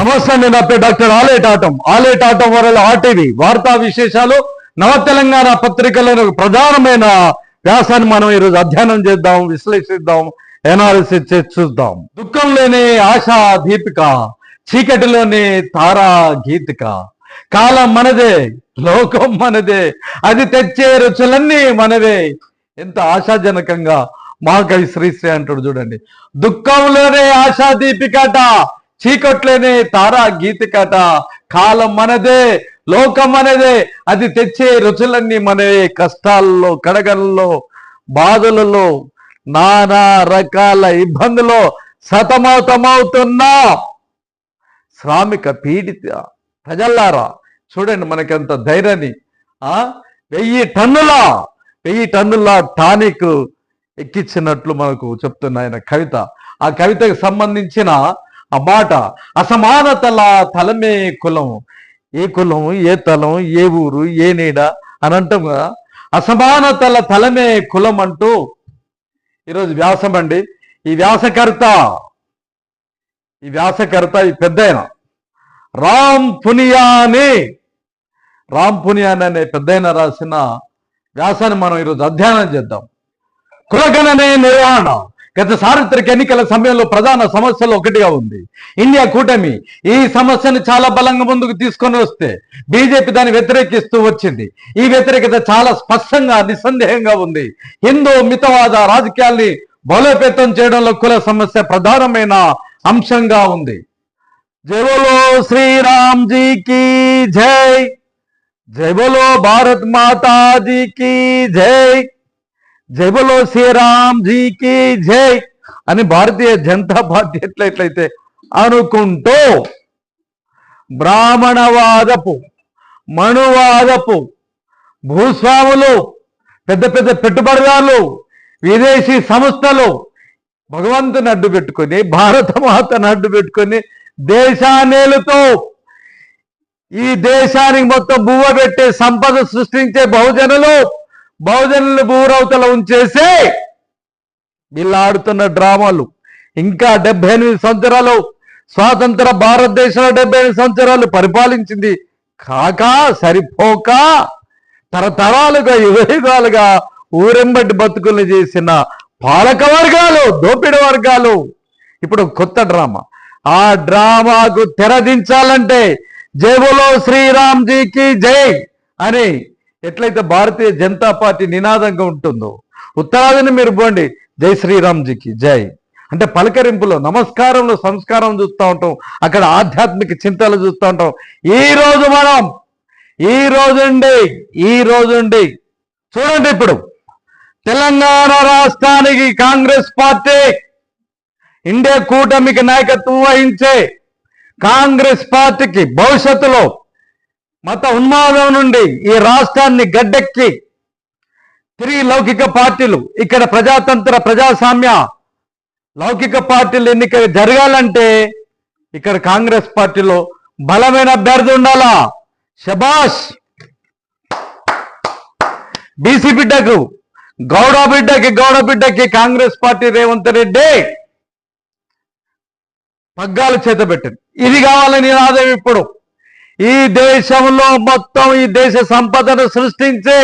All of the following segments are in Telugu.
నమస్తే నేను అప్పే డాక్టర్ ఆలేట్ ఆటం ఆలేట్ ఆటం వరల ఆర్టీవీ వార్తా విశేషాలు నవ తెలంగాణ పత్రికలను ప్రధానమైన వ్యాసాన్ని మనం ఈరోజు అధ్యయనం చేద్దాం విశ్లేషిద్దాం ఎనాలిసిస్ చేద్దాం చూద్దాం. దుఃఖం లేని ఆశా దీపిక చీకటిలోని తారా గీతిక. కాలం మనదే లోకం మనదే అది తెచ్చే రుచులన్నీ మనవే. ఎంత ఆశాజనకంగా మహాకవి శ్రీశ్రీ అంటాడు చూడండి. దుఃఖంలోనే ఆశా దీపికట చీకట్లోనే తారా గీతికట కాలం మనదే లోకం మనదే అది తెచ్చే రుచులన్నీ మనవే కష్టాల్లో కడగల్లో బాధలలో నానా రకాల ఇబ్బందులో సతమతమవుతున్నా. శ్రామిక పీడిత ప్రజల్లారా చూడండి మనకెంత ధైర్యాన్ని ఆ? వెయ్యి టన్నుల? వెయ్యి టన్నుల టానిక్ ఎక్కించినట్లు మనకు చెప్తున్న ఆయన కవిత. ఆ కవితకు సంబంధించిన ఆ మాట అసమానతల తలమే కులం. ఏ కులం ఏ తలం ఏ ఊరు ఏ నీడ అని అంటాం కదా. అసమానతల తలమే కులం అంటూ ఈరోజు వ్యాసం అండి. ఈ వ్యాసకర్త ఈ వ్యాసకర్త ఈ పెద్దయన రామ్ పునియాని రామ్ పునియాని అనే పెద్దయన రాసిన వ్యాసాన్ని మనం ఈరోజు అధ్యయనం చేద్దాం. కులగణనే నిర్వహణ గత సార్వత్రిక ఎన్నికల సమయంలో ప్రధాన సమస్యలు ఒకటిగా ఉంది. ఇండియా కూటమి ఈ సమస్యను చాలా బలంగా ముందుకు తీసుకొని వస్తే బీజేపీ దాన్ని వ్యతిరేకిస్తూ వచ్చింది. ఈ వ్యతిరేకత చాలా స్పష్టంగా నిస్సందేహంగా ఉంది. హిందూ మితవాద రాజకీయాల్ని బలోపేతం చేయడంలో కుల సమస్య ప్రధానమైన అంశంగా ఉంది. జై శ్రీరామ్జీకి శ్రీరామ్ జై! జైబోలో భారత్ మాతాజీకి జై! జై బలో శ్రీరామ్ జీ की జై అని భారతీయ జనతా పార్టీ ఎట్లయితే అనుకుంటూ బ్రాహ్మణవాదపు మనువాదపు భూస్వాములు పెద్ద పెద్ద పెట్టుబడిదారులు విదేశీ సంస్థలు భగవంతుని అడ్డు పెట్టుకొని భారత మాతను అడ్డు పెట్టుకొని దేశానేలుతో ఈ దేశానికి మొత్తం బువ్వ పెట్టే సంపద సృష్టించే బహుజనులు బహుజనులు భూరవతల ఉంచేసి వీళ్ళు ఆడుతున్న డ్రామాలు. ఇంకా డెబ్బై ఎనిమిది సంవత్సరాలు స్వాతంత్ర భారతదేశంలో డెబ్బై ఎనిమిది సంవత్సరాలు పరిపాలించింది. కాక సరిపోక తరతరాలుగా యుగయుగాలుగా ఊరెంబటి బతుకులు చేసిన పాలక వర్గాలు దోపిడి వర్గాలు ఇప్పుడు కొత్త డ్రామా. ఆ డ్రామాకు తెరదించాలంటే జయబులో శ్రీరామ్జీకి జై అని ఎట్లయితే భారతీయ జనతా పార్టీ నినాదంగా ఉంటుందో ఉత్తరాదిని మీరు పోండి జై శ్రీరామ్జీకి. జై. అంటే పలకరింపులో నమస్కారంలో సంస్కారం చూస్తూ ఉంటాం. అక్కడ ఆధ్యాత్మిక చింతలు చూస్తూ ఉంటాం. ఈ రోజు మనం ఈ రోజుండి ఈ రోజుండి చూడండి ఇప్పుడు. తెలంగాణ రాష్ట్రానికి కాంగ్రెస్ పార్టీ ఇండియా కూటమికి నాయకత్వం వహించే కాంగ్రెస్ పార్టీకి భవిష్యత్తులో మత ఉన్మాదం నుండి ఈ రాష్ట్రాన్ని గడ్డెక్కి తిరిగి లౌకిక పార్టీలు ఇక్కడ ప్రజాతంత్ర ప్రజాస్వామ్య లౌకిక పార్టీలు ఎన్నిక జరగాలంటే ఇక్కడ కాంగ్రెస్ పార్టీలో బలమైన అభ్యర్థి ఉండాలా? శబాష్ బీసీ బిడ్డకు గౌడ బిడ్డకి గౌడ బిడ్డకి కాంగ్రెస్ పార్టీ రేవంత్ రెడ్డి పగ్గాలు చేతబెట్టింది. ఇది కావాలని నినాదం ఇప్పుడు. ఈ దేశంలో మొత్తం ఈ దేశ సంపదను సృష్టించే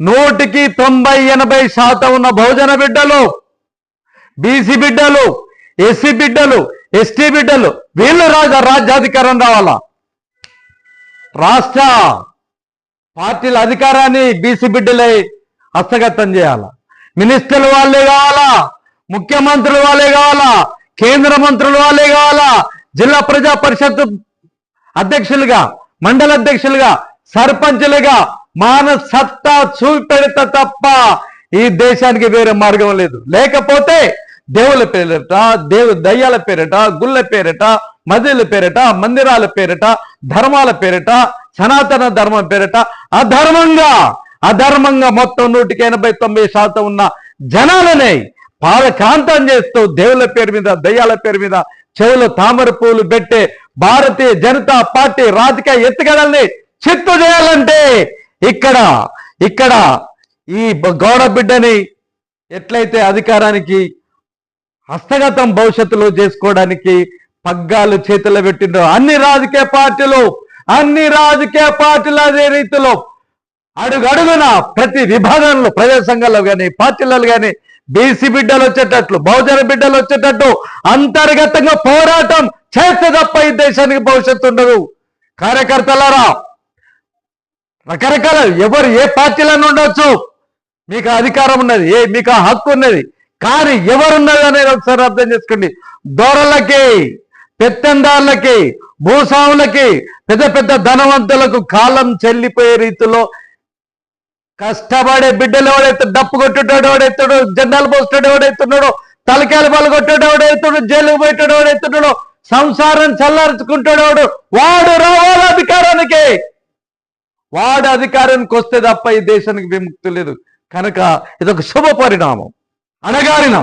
నూటికి తొంభై ఎనభై శాతం ఉన్న బహుజన బిడ్డలు బీసీ బిడ్డలు ఎస్సీ బిడ్డలు ఎస్టీ బిడ్డలు వీళ్ళు రాజ రాజ్యాధికారం రావాలా? రాష్ట్ర పార్టీల అధికారాన్ని బీసీ బిడ్డలై హస్తగతం చేయాల? మినిస్టర్లు వాళ్ళే కావాలా? ముఖ్యమంత్రులు వాళ్ళే కావాలా? కేంద్ర మంత్రులు వాళ్ళే కావాలా? జిల్లా ప్రజా పరిషత్ అధ్యక్షులుగా మండల అధ్యక్షులుగా సర్పంచులుగా మాన సత్తా చూపెడత తప్ప ఈ దేశానికి వేరే మార్గం లేదు. లేకపోతే దేవుల పేరిట దేవు దయ్యాల పేరిట గుళ్ళ పేరిట మదిల పేరిట మందిరాల పేరిట ధర్మాల పేరిట సనాతన ధర్మం పేరిట అధర్మంగా అధర్మంగా మొత్తం నూటికి ఎనభై తొంభై శాతం ఉన్న జనాలనే పాలకాంతం చేస్తూ దేవుల పేరు మీద దయ్యాల పేరు మీద చెవులు తామర పూలు పెట్టే భారతీయ జనతా పార్టీ రాజకీయ ఎత్తుగడల్ని చిత్తు చేయాలంటే ఇక్కడ ఇక్కడ ఈ గౌడ బిడ్డని ఎట్లయితే అధికారానికి హస్తగతం భవిష్యత్తులో చేసుకోవడానికి పగ్గాలు చేతుల్లో పెట్టిండ్రు అన్ని రాజకీయ పార్టీలు అన్ని రాజకీయ పార్టీలు అదే రీతిలో అడుగడుగున ప్రతి విభాగంలో ప్రజా సంఘాలు కానీ పార్టీలలో కానీ బీసీ బిడ్డలు వచ్చేటట్లు బహుజన బిడ్డలు వచ్చేటట్టు అంతర్గతంగా పోరాటం చేస్తే తప్ప ఈ దేశానికి భవిష్యత్తు ఉండదు. కార్యకర్తలారా రకరకాల ఎవరు ఏ పార్టీలను ఉండొచ్చు. మీకు అధికారం ఉన్నది ఏ మీకు ఆ హక్కు ఉన్నది. కానీ ఎవరున్నది అనేది ఒకసారి అర్థం చేసుకోండి. దొరలకి పెత్తందారులకి భూస్వాములకి పెద్ద పెద్ద ధనవంతులకు కాలం చెల్లిపోయే రీతిలో కష్టపడే బిడ్డలు ఎవడైతే డప్పు కొట్టేటాడు ఎవడైతాడు జెండాలు పోస్తాడు ఎవడైతున్నాడో తలకాయలు పాలు కొట్టాడు ఎవడైతున్నాడు జైలుకు పోయేటాడు ఎవడైతున్నాడో సంసారం చల్లార్చుకుంటాడు వాడు. రావాలి అధికారానికి. వాడు అధికారానికి వస్తే తప్ప ఈ దేశానికి విముక్తి లేదు. కనుక ఇదొక శుభ పరిణామం. అణగారిన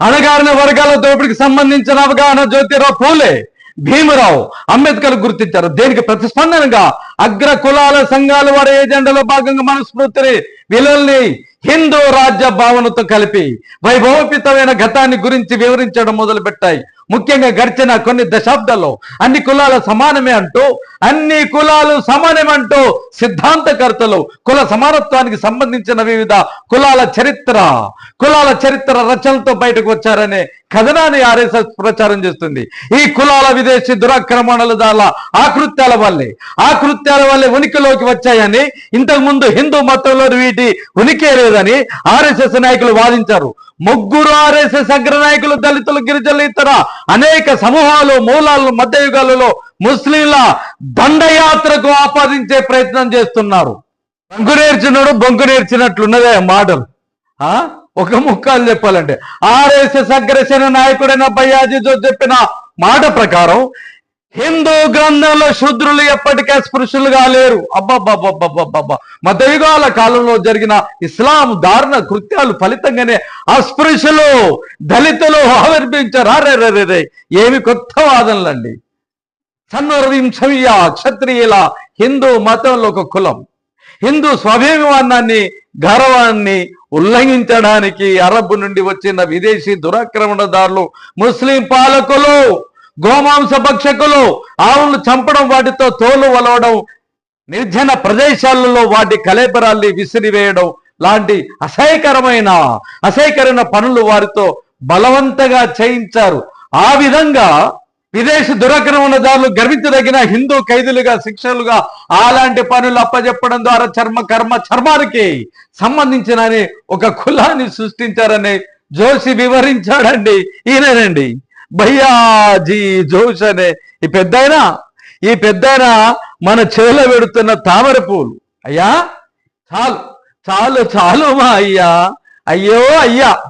అణగారిన వర్గాల దోపిడికి సంబంధించిన అవగాహన జ్యోతిరావు పూలే భీమరావు అంబేద్కర్ గుర్తించారు. దేనికి ప్రతిస్పందనగా అగ్ర కులాల సంఘాలు వారి ఏజెండాలో భాగంగా మనస్ఫూర్తిని విలువల్ని హిందూ రాజ్య భావనతో కలిపి వైభవపితమైన గతాన్ని గురించి వివరించడం మొదలుపెట్టాయి. ముఖ్యంగా గడిచిన కొన్ని దశాబ్దాల్లో అన్ని కులాల సమానమే అంటూ అన్ని కులాలు సమానమంటూ సిద్ధాంతకర్తలు కుల సమానత్వానికి సంబంధించిన వివిధ కులాల చరిత్ర కులాల చరిత్ర రచనలతో బయటకు వచ్చారనే కథనాన్ని ఆర్ఎస్ఎస్ ప్రచారం చేస్తుంది. ఈ కులాల విదేశీ దురాక్రమణల దాల ఆకృత్యాల వల్లే ఆకృత్యాల వల్లే ఉనికిలోకి వచ్చాయని ఇంతకు ముందు హిందూ మతంలో వీటి ఉనికి లేదని ఆర్ఎస్ఎస్ నాయకులు వాదించారు. ముగ్గురు ఆర్ఎస్ఎస్ అగ్రనాయకులు దళితులు గిరిజనులు ఇతర అనేక సమూహాలు మూలాలు మధ్యయుగాలలో ముస్లింల దండయాత్రకు ఆపాదించే ప్రయత్నం చేస్తున్నారు. బొంకు నేర్చినాడు బొంకు నేర్చినట్లున్నదే మాటలు. ఆ? ఒక ముక్కలు చెప్పాలంటే. ఆర్ఎస్ఎస్ అగ్రసేన నాయకుడైన బయ్యాజీతో చెప్పిన మాట ప్రకారం హిందూ గ్రంథంలో శూద్రులు ఎప్పటికే స్పృశులుగా లేరు అబ్బబ్బబ్బబ్బబ్బబ్బ. మతయుగాల కాలంలో జరిగిన ఇస్లాం దారుణ కృత్యాలు ఫలితంగానే అస్పృశ్యులు దళితులు ఆవిర్భించారు ఏమి కొత్త వాదనలండి. సన్వర్వింశమీయ క్షత్రియుల హిందూ మతంలో ఒక కులం. హిందూ స్వాభిమానాన్ని గౌరవాన్ని ఉల్లంఘించడానికి అరబ్ నుండి వచ్చిన విదేశీ దురాక్రమణదారులు ముస్లిం పాలకులు గోమాంస భక్షకులు ఆవులను చంపడం వాటితో తోలు వలవడం నిర్జన ప్రదేశాలలో వాటి కలేబరాల్ని విసిరివేయడం లాంటి అసహ్యకరమైన అసహ్యకరమైన పనులు వారితో బలవంతంగా చేయించారు. ఆ విధంగా విదేశీ దురాక్రమణదారులు గర్వించదగిన హిందూ ఖైదీలుగా శిక్షలుగా అలాంటి పనులు అప్పజెప్పడం ద్వారా చర్మ కర్మ చర్మానికి సంబంధించిన ఒక కులాన్ని సృష్టించారని జోషి వివరించాడండి. ఈయనండి భయ్యాజీ జోష్ అనే ఈ పెద్దాయన? ఈ పెద్దాయన మన చేలో పెడుతున్న తామర పూలు. అయ్యా చాలు చాలు చాలు మా అయ్యా. అయ్యో అయ్యా.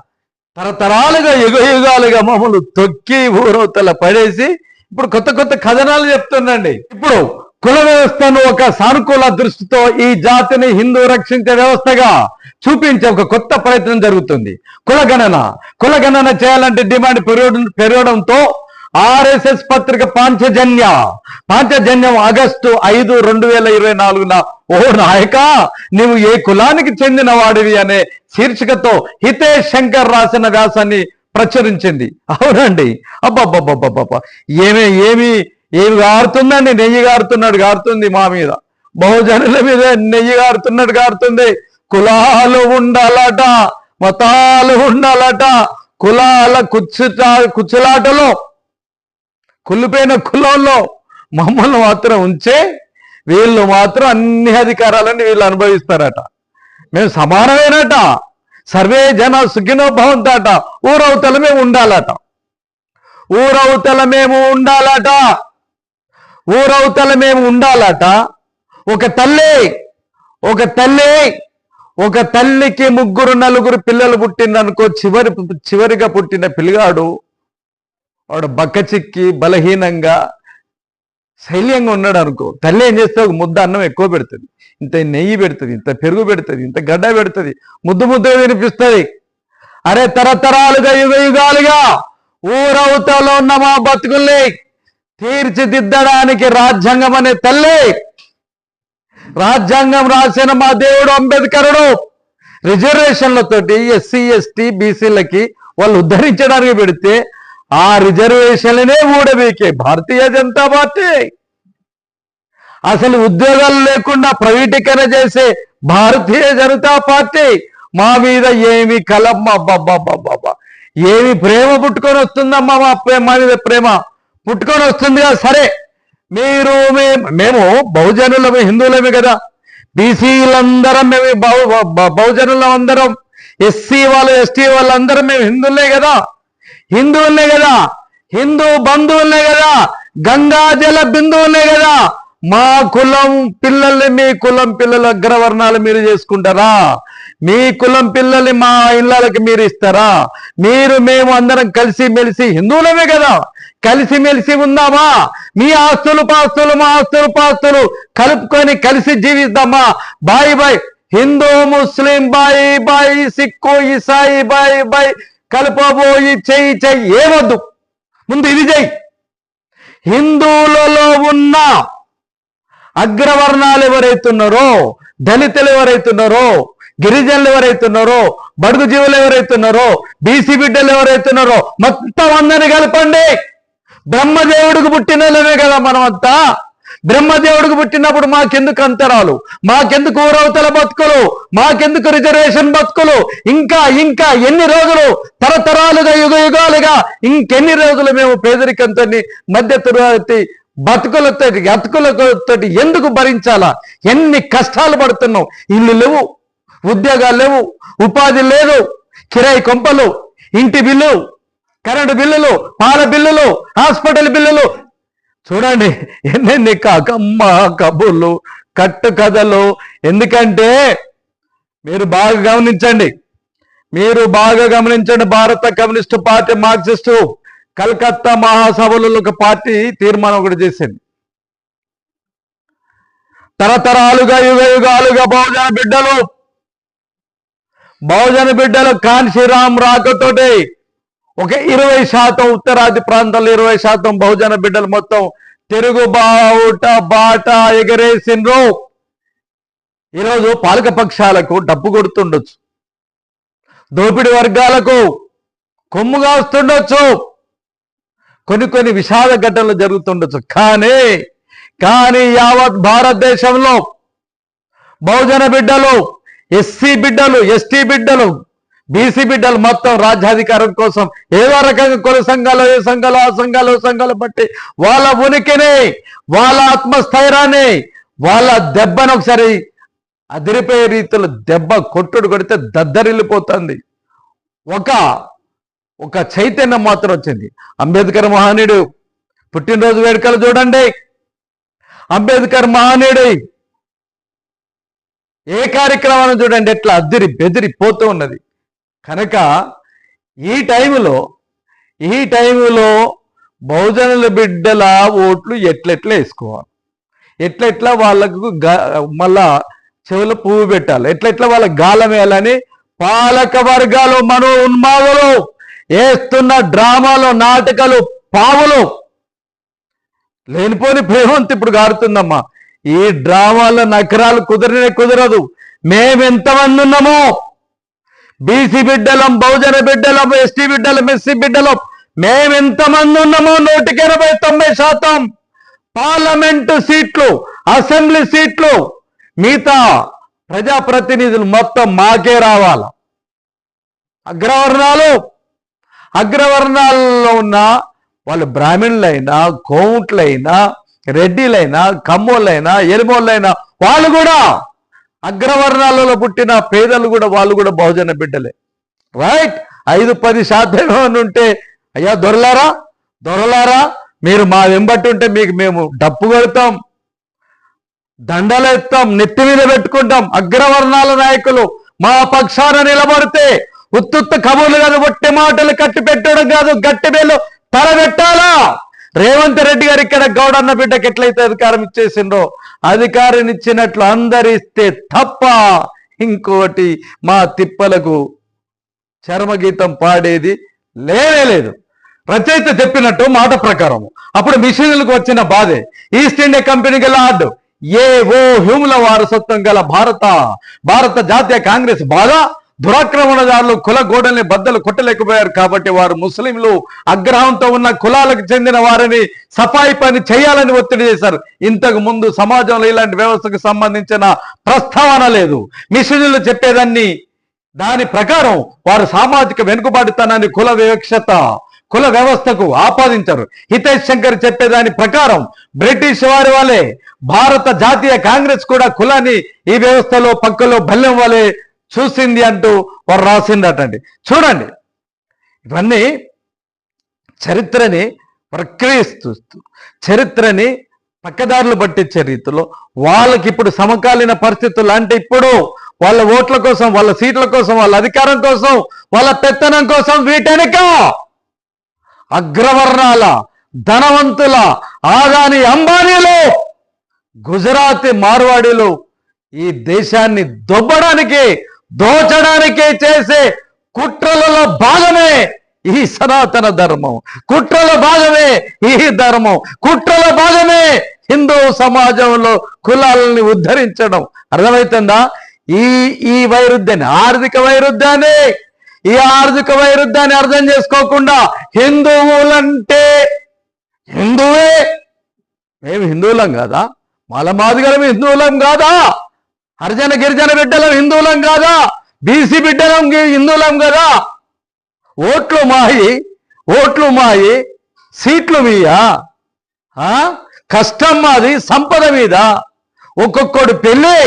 తరతరాలుగా యుగ యుగాలుగా మమ్మల్ని తొక్కి ఊరవతల పడేసి ఇప్పుడు కొత్త కొత్త కథనాలు చెప్తుండండి. ఇప్పుడు కుల వ్యవస్థను ఒక సానుకూల దృష్టితో ఈ జాతిని హిందూ రక్షించే వ్యవస్థగా చూపించే ఒక కొత్త ప్రయత్నం జరుగుతుంది. కులగణన కులగణన చేయాలంటే డిమాండ్ పెరగడం పెరగడంతో ఆర్ఎస్ఎస్ పత్రిక పాంచజన్య. పాంచజన్యం ఆగస్టు ఐదు రెండు వేల ఇరవై నాలుగున ఓ నాయక నీవు ఏ కులానికి చెందిన వాడివి అనే శీర్షికతో హితేష్ శంకర్ రాసిన వ్యాసాన్ని ప్రచురించింది. అవునండి. అబ్బబ్బబ్బబ్బబ్బ ఏమే ఏమి ఏమి గారుతుందండి? నెయ్యి గారుతున్నాడు గారుతుంది మా మీద. బహుజనుల మీద నెయ్యి గారుతున్నట్టు గారుతుంది. కులాలు ఉండాలట మతాలు ఉండాలట కులాల కుచ్చుట కుచ్చులాటలో కుళ్ళిపోయిన కులంలో మమ్మల్ని మాత్రం ఉంచే వీళ్ళు మాత్రం అన్ని అధికారాలని వీళ్ళు అనుభవిస్తారట. మేము సమానమేనట. సర్వే జన సుఖినో భవంతట ఊరవతల మేము ఉండాలట. ఊరవతల మేము ఉండాలట. ఊరవతల మేము ఉండాలట. ఒక తల్లి ఒక తల్లి ఒక తల్లికి ముగ్గురు నలుగురు పిల్లలు పుట్టిందనుకో చివరి చివరిగా పుట్టిన పిల్లగాడు వాడు బక్కచిక్కి బలహీనంగా శైల్యంగా ఉన్నాడు అనుకో తల్లి ఏం చేస్తే ఒక ముద్ద అన్నం ఎక్కువ పెడుతుంది. ఇంత నెయ్యి పెడుతుంది ఇంత పెరుగు పెడుతుంది ఇంత గడ్డ పెడుతుంది. ముద్దు ముద్ద వినిపిస్తుంది. అరే తరతరాలుగా యుగ యుగాలుగా ఊరవుతలో ఉన్న మా బతుకుల్ని తీర్చిదిద్దడానికి రాజ్యాంగం అనే తల్లి. రాజ్యాంగం రాసిన మా దేవుడు అంబేద్కరుడు. రిజర్వేషన్లతోటి ఎస్సీ ఎస్టీ బీసీలకి వాళ్ళు ఉద్ధరించడానికి పెడితే ఆ రిజర్వేషన్లనే ఊడబీకే భారతీయ జనతా పార్టీ. అసలు ఉద్యోగాలు లేకుండా ప్రైవేటీకరణ చేసే భారతీయ జనతా పార్టీ. మా మీద ఏమి కలమ్మ బాబా ఏమి ప్రేమ పుట్టుకొని వస్తుందమ్మా మా ప్రేమ మా మీద ప్రేమ? పుట్టుకొని వస్తుందిగా సరే. మీరు మే- మేము బహుజనులమే హిందువులమే కదా. బీసీలందరం మేము బహు బ- బహుజనులం అందరం ఎస్సీ వాళ్ళు ఎస్టీ వాళ్ళందరం మేము హిందువులే కదా. హిందువులే కదా. హిందూ బంధువులే కదా. గంగా జల బిందువులే కదా. మా కులం పిల్లల్ని మీ కులం పిల్లల అగ్రవర్ణాలు మీరు చేసుకుంటారా? మీ కులం పిల్లల్ని మా ఇళ్ళకి మీరు ఇస్తారా? మీరు మేము అందరం కలిసి మెలిసి హిందువులమే కదా. కలిసి మెలిసి ఉందామా? మీ ఆస్తులు పాస్తులు మా ఆస్తులు పాస్తులు కలుపుకొని కలిసి జీవిద్దామా? బాయ్ బాయ్. హిందూ ముస్లిం బాయ్ బాయ్. సిక్కు ఇసాయి బాయ్ బాయ్. కలుపబోయి చెయ్యి చెయ్యి ఏమొద్దు? ముందు ఇది చెయ్యి హిందువులలో ఉన్న అగ్రవర్ణాలు ఎవరైతున్నారో దళితులు ఎవరైతున్నారో గిరిజనులు ఎవరైతున్నారో బడుగు జీవులు ఎవరైతున్నారో బీసీ బిడ్డలు ఎవరైతున్నారో మొత్తం అందరిని కలపండి. బ్రహ్మదేవుడికి పుట్టినలమే కదా మనమంతా. బ్రహ్మదేవుడికి పుట్టినప్పుడు మాకెందుకు అంతరాలు? మాకెందుకు ఊరవతల బతుకులు? మాకెందుకు రిజర్వేషన్ బతుకులు? ఇంకా ఇంకా ఎన్ని రోజులు? తరతరాలుగా యుగ యుగాలుగా ఇంకెన్ని రోజులు మేము పేదరికంతో మధ్య తరగతి బతుకులతో అతుకులతో ఎందుకు భరించాలా? ఎన్ని కష్టాలు పడుతున్నాం? ఇల్లు లేవు ఉద్యోగాలు లేవు ఉపాధి లేదు కిరాయి కొంపలు ఇంటి బిల్లు కరెంటు బిల్లులు పాల బిల్లులు హాస్పిటల్ బిల్లులు. చూడండి ఎన్నెన్ని కమ్మ కబుర్లు కట్టు కథలు. ఎందుకంటే మీరు బాగా గమనించండి. మీరు బాగా గమనించండి భారత కమ్యూనిస్టు పార్టీ మార్క్సిస్టు. కలకత్తా మహాసభలో ఒక పార్టీ తీర్మానం ఒకటి చేసింది. తరతరాలుగా యుగ యుగాలుగా బహుజన బిడ్డలు. బహుజన బిడ్డలు కాన్శీరామ్ రాకతోటి ఒక ఇరవై శాతం ఉత్తరాది ప్రాంతాల్లో ఇరవై శాతం బహుజన బిడ్డలు మొత్తం తెలుగు బావుట బాట ఎగరేసిండ్రు ఈరోజు పాలక పక్షాలకు డబ్బు కొడుతుండొచ్చు. దోపిడి వర్గాలకు కొమ్ము కాస్తుండొచ్చు. కొన్ని కొన్ని విషాద ఘటనలు జరుగుతుండొచ్చు. కానీ కానీ యావత్ భారతదేశంలో బహుజన బిడ్డలు ఎస్సీ బిడ్డలు ఎస్టీ బిడ్డలు బీసీ బిడ్డలు మొత్తం రాజ్యాధికారం కోసం ఏదో రకంగా కొన్ని సంఘాలు ఏ సంఘాలు ఆ సంఘాలు సంఘాలు బట్టి వాళ్ళ ఉనికిని వాళ్ళ ఆత్మస్థైర్యాన్ని వాళ్ళ దెబ్బను ఒకసారి అదిరిపోయే రీతిలో దెబ్బ కొట్టుడు కొడితే దద్దరిల్లిపోతుంది. ఒక ఒక చైతన్యం మాత్రం వచ్చింది. అంబేద్కర్ మహనీయుడు పుట్టినరోజు వేడుకలు చూడండి. అంబేద్కర్ మహనీయుడు ఏ కార్యక్రమాన్ని చూడండి. ఎట్లా అద్దిరి బెదిరి పోతూ ఉన్నది. కనుక ఈ టైంలో ఈ టైంలో బహుజనుల బిడ్డల ఓట్లు ఎట్లెట్లా వేసుకోవాలి? ఎట్లెట్లా వాళ్ళకు మళ్ళా చెవుల పువ్వు పెట్టాలి? ఎట్లెట్లా వాళ్ళ గాలం వేయాలని పాలక వర్గాలు మనో ఉన్మావులు వేస్తున్న డ్రామాలు నాటకాలు పావులు. లేనిపోని ప్రేమంత ఇప్పుడు గారుతుందమ్మా. ఈ డ్రామాల నకరాలు కుదరనే కుదరదు. మేమెంతమంది ఉన్నామో బీసీ బిడ్డలం బహుజన బిడ్డలం ఎస్టీ బిడ్డలం ఎస్సీ బిడ్డలం మేమెంతమంది ఉన్నామో నూటికి ఎనభై తొంభై శాతం. పార్లమెంటు సీట్లు అసెంబ్లీ సీట్లు మిగతా ప్రజాప్రతినిధులు మొత్తం మాకే రావాల. అగ్రవర్ణాలు అగ్రవర్ణాల్లో ఉన్న వాళ్ళు బ్రాహ్మణులైనా కోముట్లైనా రెడ్డిలైనా కమ్మోళ్ళైనా ఎలిమోళ్ళైనా వాళ్ళు కూడా అగ్రవర్ణాలలో పుట్టిన పేదలు కూడా వాళ్ళు కూడా బహుజన బిడ్డలే. రైట్ ఐదు పది శాతం అని ఉంటే అయ్యా దొరలారా? దొరలారా? మీరు మా వెంబట్టి ఉంటే మీకు మేము డప్పు కొడతాం దండలు ఎత్తాం నెత్తి మీద పెట్టుకుంటాం. అగ్రవర్ణాల నాయకులు మా పక్షాన నిలబడితే ఉత్తుత్త కబుర్లు కాదు ఒట్టి మాటలు కట్టి పెట్టడం కాదు గట్టి వేలు తల పెట్టాలా రేవంత్ రెడ్డి గారు ఇక్కడ గౌడన్న బిడ్డకి ఎట్లయితే అధికారం ఇచ్చేసిండ్రో అధికారం ఇచ్చినట్లు అందరిస్తే తప్ప ఇంకోటి మా తిప్పలకు చర్మగీతం పాడేది లేనే లేదు. రచయిత చెప్పినట్టు మాట ప్రకారం అప్పుడు మిషన్లకు వచ్చిన బాధే. ఈస్ట్ ఇండియా కంపెనీకి లార్డ్ ఏ ఓ హ్యూముల వారసత్వం గల భారత భారత జాతీయ కాంగ్రెస్ బాధ? దురాక్రమణదారులు కుల గోడల్ని బద్దలు కొట్టలేకపోయారు కాబట్టి వారు ముస్లింలు అగ్రహంతో ఉన్న కులాలకు చెందిన వారిని సఫాయి పని చేయాలని ఒత్తిడి చేశారు. ఇంతకు ముందు సమాజంలో ఇలాంటి వ్యవస్థకు సంబంధించిన ప్రస్తావన లేదు. మిషన్లు చెప్పేదాన్ని దాని ప్రకారం వారు సామాజిక వెనుకబాటుతనాన్ని కుల వివక్షత కుల వ్యవస్థకు ఆపాదించారు. హితేష్ శంకర్ చెప్పేదాని ప్రకారం బ్రిటిష్ వారి వలె భారత జాతీయ కాంగ్రెస్ కూడా కులాన్ని ఈ వ్యవస్థలో పక్కలో బల్యం వలె చూసింది అంటూ వారు రాసిందటండి. చూడండి. ఇవన్నీ చరిత్రని ప్రక్రియిస్తూ చరిత్రని పక్కదారులు పట్టించే రీతిలో వాళ్ళకి ఇప్పుడు సమకాలీన పరిస్థితులు అంటే ఇప్పుడు వాళ్ళ ఓట్ల కోసం వాళ్ళ సీట్ల కోసం వాళ్ళ అధికారం కోసం వాళ్ళ పెత్తనం కోసం వీటెనక అగ్రవర్ణాల ధనవంతుల ఆదాని అంబానీలు గుజరాతీ మార్వాడీలు ఈ దేశాన్ని దొబ్బడానికి దోచడానికి చేసే కుట్రలలో భాగమే ఈ సనాతన ధర్మం. కుట్రల భాగమే ఈ ధర్మం. కుట్రల భాగమే హిందూ సమాజంలో కులాలని ఉద్ధరించడం. అర్థమవుతుందా ఈ ఈ వైరుధ్యాన్ని ఆర్థిక వైరుధ్యాన్ని ఈ ఆర్థిక వైరుధ్యాన్ని అర్థం చేసుకోకుండా హిందువులంటే హిందువే. మేము హిందువులం కాదా? మలమాదిగలం హిందువులం కాదా? హరిజన గిరిజన బిడ్డలం హిందువులం కాదా? బీసీ బిడ్డలం హిందువులం కదా? ఓట్లు మాయి ఓట్లు మాయి సీట్లు మీయా? కష్టం మాది సంపద మీద. ఒక్కొక్కడు పెళ్ళి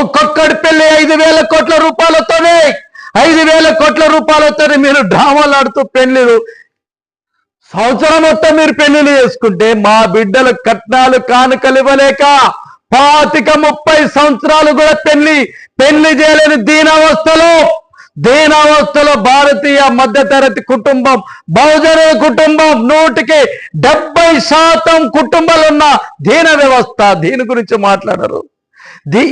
ఒక్కొక్కడి పెళ్ళి ఐదు వేల కోట్ల రూపాయలతోనే. ఐదు వేల కోట్ల రూపాయలతోనే మీరు డ్రామాలు ఆడుతూ పెళ్ళిళ్ళు. సంవత్సరం మొత్తం మీరు పెళ్ళిళ్ళు చేసుకుంటే మా బిడ్డలు కట్నాలు కానుకలు ఇవ్వలేక పాతిక ముప్పై సంవత్సరాలు కూడా పెళ్ళి పెళ్ళి చేయలేని దీనావస్థలో. దీనావస్థలో భారతీయ మధ్యతరగతి కుటుంబం బహుజన కుటుంబం నూటికి డెబ్బై శాతం కుటుంబాలు ఉన్న దీన వ్యవస్థ. దీని గురించి మాట్లాడరు.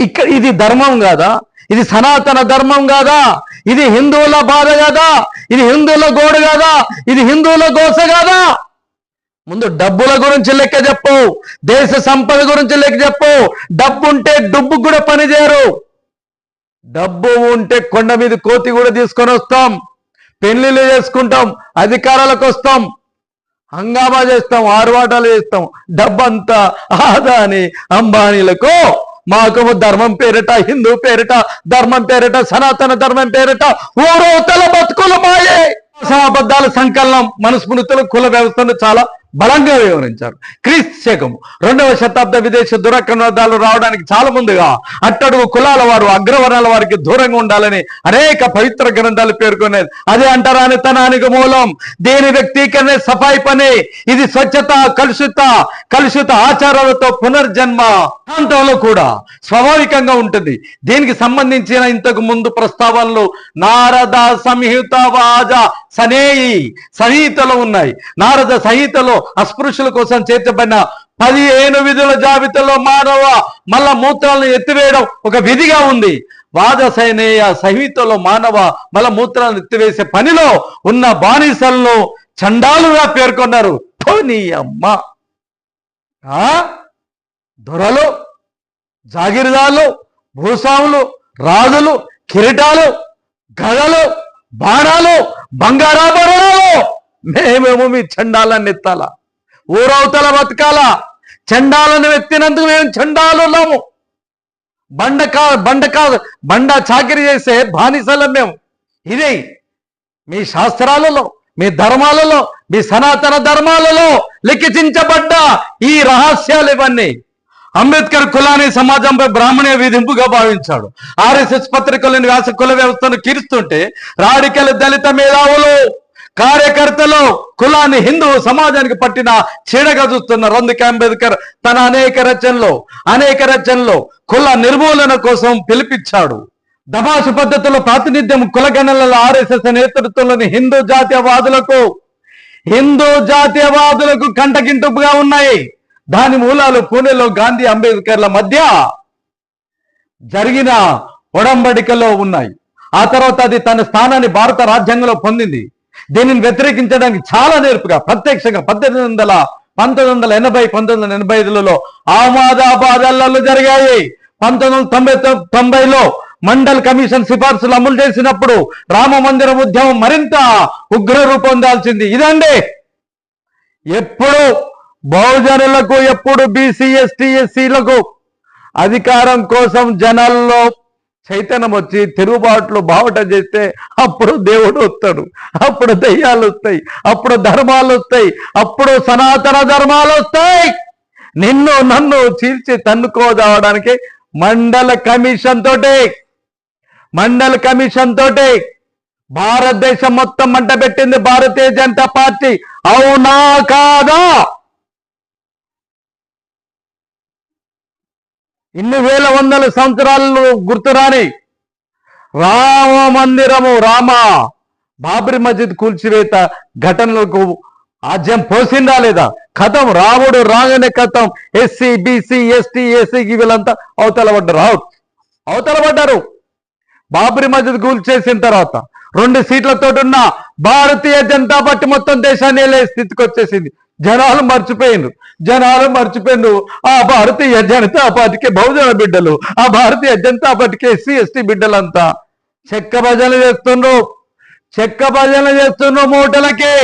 ఇక్కడ ఇది ధర్మం కాదా? ఇది సనాతన ధర్మం కాదా? ఇది హిందువుల బాధ కాదా? ఇది హిందువుల గోడు కాదా? ఇది హిందువుల గోస కాదా? ముందు డబ్బుల గురించి లెక్క చెప్పు. దేశ సంపద గురించి లెక్క చెప్పు. డబ్బు ఉంటే డబ్బు కూడా పనిచేయరు. డబ్బు ఉంటే కొండ మీద కోతి కూడా తీసుకొని వస్తాం. పెళ్ళిళ్ళు చేసుకుంటాం. అధికారాలకు వస్తాం. హంగామా చేస్తాం. ఆరువాటాలు చేస్తాం. డబ్బంతా ఆదాని అంబానీలకు. మాకు ధర్మం పేరిట హిందూ పేరిట ధర్మం పేరిట సనాతన ధర్మం పేరిట ఊరవతల బతుకులు మాయే. అబద్ధాల సంకలనం మనస్మృతులు కుల వ్యవస్థను చాలా బలంగా వివరించారు. క్రీస్తు శకము రెండవ శతాబ్ద విదేశీ దురాక్రమణాలు రావడానికి చాలా ముందుగా అట్టడుగు కులాల వారు అగ్రవర్ణాల వారికి దూరంగా ఉండాలని అనేక పవిత్ర గ్రంథాలు పేర్కొనేది అదే అంటారాని తనానికి మూలం? దేని వ్యక్తీకరణ? సఫాయి పని. ఇది స్వచ్ఛత కలుషిత కలుషిత ఆచారాలతో పునర్జన్మ ప్రాంతంలో కూడా స్వాభావికంగా ఉంటుంది. దీనికి సంబంధించిన ఇంతకు ముందు ప్రస్తావనలు నారద సంహిత వాజ సనేయి సంహితలో ఉన్నాయి. నారద సంహితలో అస్పృశ్యుల కోసం చేర్చబడిన పదిహేను విధుల జాబితాలో మానవ మల్ల మూత్రాలను ఎత్తివేయడం ఒక విధిగా ఉంది. వాదసైనేయ సంహితలో మానవ మల మూత్రాలను ఎత్తివేసే పనిలో ఉన్న బానిసలను చండాలుగా పేర్కొన్నారు. అమ్మ. దొరలు జాగిరిదాలు భూస్వాములు రాజులు కిరీటాలు గదలు బాణాలు బంగారాభరణాలు మేమేమో మీ చండాలను ఎత్తాలా? ఊరవతల బతకాల? చండాలను ఎత్తినందుకు మేము చండాలున్నాము బండ బండకా బండ బండ చాకిరి చేసే బానిసలం మేము. ఇదే మీ శాస్త్రాలలో మీ ధర్మాలలో మీ సనాతన ధర్మాలలో లిఖించబడ్డ ఈ రహస్యాలు ఇవన్నీ. అంబేద్కర్ కులాన్ని సమాజంపై బ్రాహ్మణీయ విధింపుగా భావించాడు. ఆర్ఎస్ఎస్ పత్రికలోని వ్యాస కుల వ్యవస్థను కీరుస్తుంటే రాడికల్ దళిత మేధావులు కార్యకర్తలు కులాన్ని హిందూ సమాజానికి పట్టిన చీడగా చూస్తున్నారు అందుకే అంబేద్కర్ తన అనేక రచనలు అనేక రచనలు కుల నిర్మూలన కోసం పిలిపించాడు. దబాసు పద్ధతిలో ప్రాతినిధ్యం కులగణలలో ఆర్ఎస్ఎస్ నేతృత్వంలోని హిందూ జాతీయవాదులకు హిందూ జాతీయవాదులకు కంటకింటుపుగా ఉన్నాయి. దాని మూలాలు పూణేలో గాంధీ అంబేద్కర్ల మధ్య జరిగిన ఒడంబడికలో ఉన్నాయి. ఆ తర్వాత అది తన స్థానాన్ని భారత రాజ్యాంగంలో పొందింది. దీనిని వ్యతిరేకించడానికి చాలా నేర్పుగా ప్రత్యక్షంగా పద్దెనిమిది వందల పంతొమ్మిది వందల ఎనభై పంతొమ్మిది వందల ఎనభై ఐదులలో అహ్మదాబాద్ అల్లర్లు జరిగాయి. పంతొమ్మిది వందల తొంభై తొ- తొంభైలో మండల్ కమిషన్ సిఫార్సులు అమలు చేసినప్పుడు రామ మందిరం ఉద్యమం మరింత ఉగ్ర రూపం దాల్చింది. ఇదండి. ఎప్పుడు బహుజనులకు ఎప్పుడు బీసీ ఎస్టీ ఎస్సీలకు అధికారం కోసం జనాల్లో చైతన్యం వచ్చి తిరుగుబాట్లు బావట చేస్తే అప్పుడు దేవుడు వస్తాడు. అప్పుడు దయ్యాలు వస్తాయి. అప్పుడు ధర్మాలు వస్తాయి. అప్పుడు సనాతన ధర్మాలు వస్తాయి. నిన్ను నన్ను చీల్చి తన్నుకోదావడానికి మండల కమిషన్ తోటి మండల కమిషన్ తోటి భారతదేశం మొత్తం మంట పెట్టింది భారతీయ జనతా పార్టీ. అవునా కాదా? ఇన్ని వేల వందల సంవత్సరాలు గుర్తురాని రామ మందిరము రామ బాబ్రీ మస్జిద్ కూల్చివేత ఘటనలకు ఆజ్యం పోసిందా లేదా? కథం రాముడు రాగానే కథం. ఎస్సీ బీసీ ఎస్టీ ఎస్సీ వీళ్ళంతా అవతల పడ్డారు. అవుట్ అవతల పడ్డారు. బాబ్రీ మస్జిద్ కూల్చేసిన తర్వాత రెండు సీట్లతో ఉన్న భారతీయ జనతా పార్టీ మొత్తం దేశాన్ని వెళ్ళే స్థితికి వచ్చేసింది. జనాలు మర్చిపోయిండ్రు జనాలు మర్చిపోయిండ్రు ఆ భారతీయ జనతా పార్టీకి బహుజన బిడ్డలు ఆ భారతీయ జనతా పార్టీకి ఎస్సీ ఎస్టీ బిడ్డలంతా చెక్క భజన చేస్తుండ్రు. చెక్క భజన చేస్తుండ్రు మూటలకి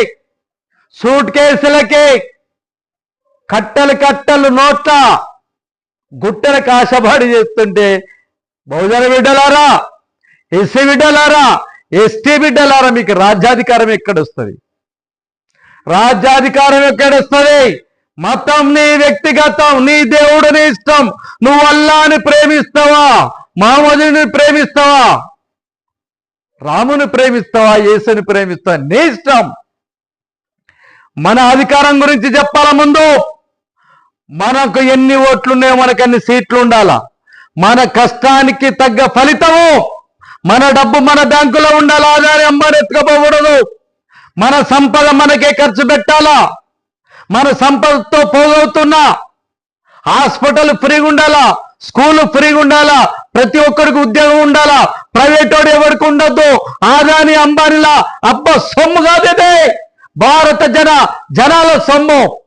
సూట్ కేసులకి. కట్టలు కట్టలు నోట్ల గుట్టలకు ఆశపడి చేస్తుంటే బహుజన బిడ్డలారా ఎస్సీ బిడ్డలారా ఎస్టీ బిడ్డలారా మీకు రాజ్యాధికారం ఎక్కడొస్తుంది రాజ్యాధికారం ఎక్కడొస్తుంది మతం నీ వ్యక్తిగతం నీ దేవుడిని ఇష్టం. నువ్వు అల్లాని ప్రేమిస్తావా? మామూలుని ప్రేమిస్తావా? రాముని ప్రేమిస్తావా? యేసుని ప్రేమిస్తావా? నీ ఇష్టం. మన అధికారం గురించి చెప్పాల ముందు? మనకు ఎన్ని ఓట్లున్నాయో మనకు అన్ని సీట్లు ఉండాలా? మన కష్టానికి తగ్గ ఫలితము మన డబ్బు మన బ్యాంకులో ఉండాలా? ఆదాని అమ్మని ఎత్తుకపోకూడదు మన సంపద మనకే ఖర్చు పెట్టాలా? మన సంపదతో పోగవుతున్నా హాస్పిటల్ ఫ్రీగా ఉండాలా? స్కూల్ ఫ్రీగా ఉండాలా? ప్రతి ఒక్కరికి ఉద్యోగం ఉండాలా? ప్రైవేట్ వాడు ఎవరికి ఉండద్దు? ఆదాని అంబానీలా అబ్బ సొమ్ము కాదేదే. భారత జన జనాల సొమ్ము.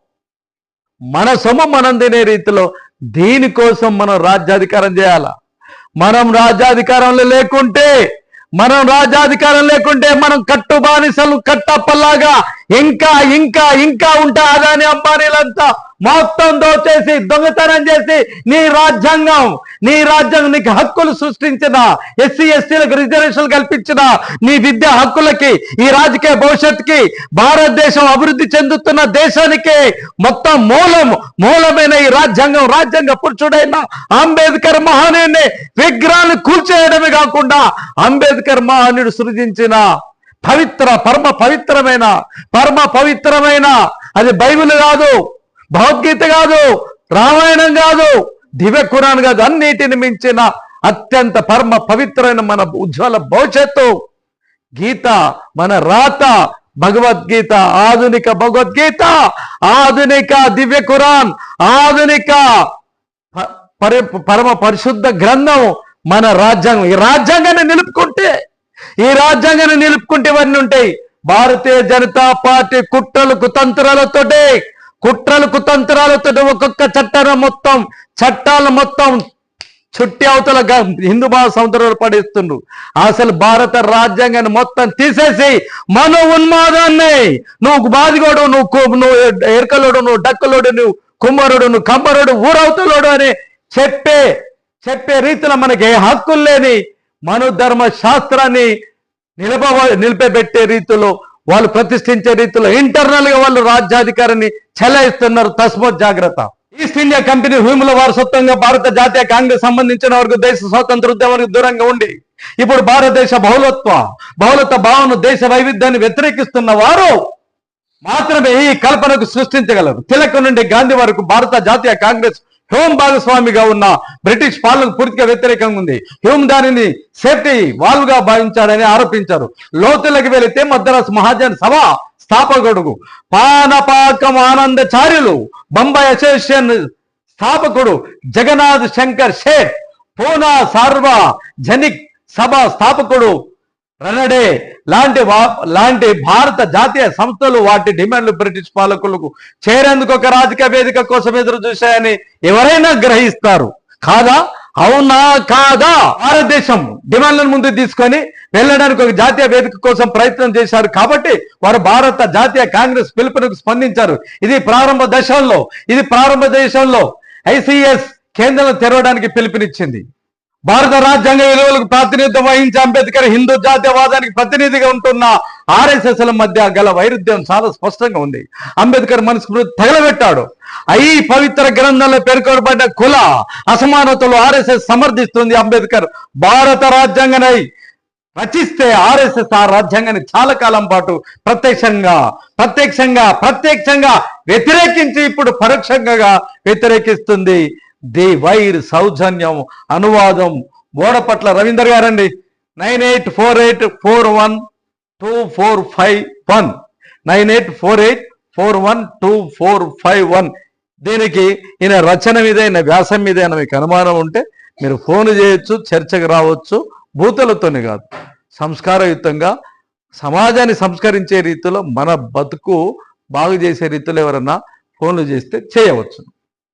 మన సొమ్ము మనం తినే రీతిలో దీనికోసం మనం రాజ్యాధికారం చేయాల? మనం రాజ్యాధికారంలో లేకుంటే మనం రాజ్యాధికారం లేకుంటే మనం కట్టు బానిసలు కట్టప్పలాగా ఇంకా ఇంకా ఇంకా ఉంటా అదాని అంబానీలంతా. మొత్తం దోచేసి దొంగతనం చేసి నీ రాజ్యాంగం నీ రాజ్యాంగం నీకు హక్కులు సృష్టించిన ఎస్సీ ఎస్టీలకు రిజర్వేషన్ కల్పించిన నీ విద్య హక్కులకి ఈ రాజకీయ భవిష్యత్తుకి భారతదేశం అభివృద్ధి చెందుతున్న దేశానికి మొత్తం మూలం మూలమైన ఈ రాజ్యాంగం రాజ్యాంగ పురుషుడైన అంబేద్కర్ మహానీయుని విగ్రహాన్ని కూల్చేయడమే కాకుండా అంబేద్కర్ మహానీయుడు సృజించిన పవిత్ర పరమ పవిత్రమైన పరమ పవిత్రమైన అది బైబిల్ కాదు. భగవద్గీత కాదు రామాయణం కాదు దివ్య ఖురాన్ కాదు అన్నిటిని మించిన అత్యంత పరమ పవిత్రమైన మన ఉజ్వల భవిష్యత్తు. గీత మన రాత భగవద్గీత ఆధునిక భగవద్గీత ఆధునిక దివ్య ఖురాన్ ఆధునిక పరమ పరిశుద్ధ గ్రంథం మన రాజ్యాంగం. ఈ రాజ్యాంగాన్ని నిలుపుకుంటే ఈ రాజ్యాంగాన్ని నిలుపుకుంటే ఇవన్నీ ఉంటాయి. భారతీయ జనతా పార్టీ కుట్రలు కుతంత్రాలతోటి కుట్రలు కుతంత్రాలతో ఒక్కొక్క చట్టాన్ని మొత్తం చట్టాలు మొత్తం చుట్టి అవతల హిందూ భావ మహాసముద్రంలో పడేస్తుండ్రు. అసలు భారత రాజ్యాంగాన్ని మొత్తం తీసేసి మనో ఉన్మాదాన్ని నువ్వు బాధిగోడు నువ్వు నువ్వు ఎరకలోడు నువ్వు డక్కలోడు నువ్వు కుమ్మరుడు నువ్వు కమ్మరుడు ఊరవతలోడు అని చెప్పే చెప్పే రీతిలో మనకి ఏ హక్కులు లేని మనోధర్మ శాస్త్రాన్ని నిలబ నిలిపబెట్టే రీతిలో వాళ్ళు ప్రతిష్ఠించే రీతిలో ఇంటర్నల్గా వాళ్ళు రాజ్యాధికారిని చెలాయిస్తున్నారు. తస్మత్ జాగ్రత్త. ఈస్ట్ ఇండియా కంపెనీ భూముల వారసత్వంగా భారత జాతీయ కాంగ్రెస్ సంబంధించిన వరకు దేశ స్వాతంత్ర ఉద్యమానికి దూరంగా ఉండి ఇప్పుడు భారతదేశ బహుళత్వ బహుళత్వ భావన దేశ వైవిధ్యాన్ని వ్యతిరేకిస్తున్న వారు మాత్రమే ఈ కల్పనకు సృష్టించగలరు. తిలక నుండి గాంధీ వరకు భారత జాతీయ కాంగ్రెస్ హ్యూమ్ భాగస్వామిగా ఉన్న బ్రిటిష్ పాలన పూర్తిగా వ్యతిరేకంగా ఉంది. హ్యూమ్ దానిని సేఫ్టీ వాల్వ్గా భావించాడని ఆరోపించారు. లోతులకు వెళితే మద్రాసు మహాజన్ సభ స్థాపకుడు పానపాకం ఆనందచార్యులు బొంబాయి అసోసియేషన్ స్థాపకుడు జగన్నాథ్ శంకర్ షేట్ పూనా సార్వ జనిక్ సభ స్థాపకుడు రనడే లాంటి లాంటి భారత జాతీయ సంస్థలు వాటి డిమాండ్లు బ్రిటిష్ పాలకులకు చేరేందుకు ఒక రాజకీయ వేదిక కోసం ఎదురు చూశాయని ఎవరైనా గ్రహిస్తారు. కాదా? అవునా? కాదా? భారతదేశం డిమాండ్లను ముందు తీసుకొని వెళ్ళడానికి ఒక జాతీయ వేదిక కోసం ప్రయత్నం చేశారు కాబట్టి వారు భారత జాతీయ కాంగ్రెస్ పిలుపునకు స్పందించారు. ఇది ప్రారంభ దశల్లో ఇది ప్రారంభ దేశంలో ఐసిఎస్ కేంద్రం తెరవడానికి పిలుపునిచ్చింది. భారత రాజ్యాంగ విలువలకు ప్రాతినిధ్యం వహించే అంబేద్కర్ హిందూ జాతీయవాదానికి ప్రతినిధిగా ఉంటున్న ఆర్ఎస్ఎస్ ల మధ్య గల వైరుధ్యం చాలా స్పష్టంగా ఉంది. అంబేద్కర్ మనస్ఫూర్తి తగలబెట్టాడు. అయి పవిత్ర గ్రంథంలో పేర్కొనబడ్డ కుల అసమానతలు ఆర్ఎస్ఎస్ సమర్థిస్తుంది అంబేద్కర్. భారత రాజ్యాంగనై రచిస్తే ఆర్ఎస్ఎస్ ఆ రాజ్యాంగాన్ని చాలా కాలం పాటు ప్రత్యక్షంగా ప్రత్యక్షంగా ప్రత్యక్షంగా వ్యతిరేకించి ఇప్పుడు పరోక్షంగా వ్యతిరేకిస్తుంది. ది వైర్ సౌజన్యం అనువాదం బోడపట్ల రవీందర్ గారండి. Nine eight four eight four one two four five one. Nine eight four eight four one two four five one. దీనికి ఈయన రచన మీద ఈయన వ్యాసం మీద ఏమైనా మీకు అనుమానం ఉంటే మీరు ఫోన్ చేయొచ్చు చర్చకు రావచ్చు భూతలతోనే కాదు. సంస్కారయుతంగా సమాజాన్ని సంస్కరించే రీతిలో మన బతుకు బాగు చేసే రీతిలో ఎవరన్నా ఫోన్లు చేస్తే చేయవచ్చు.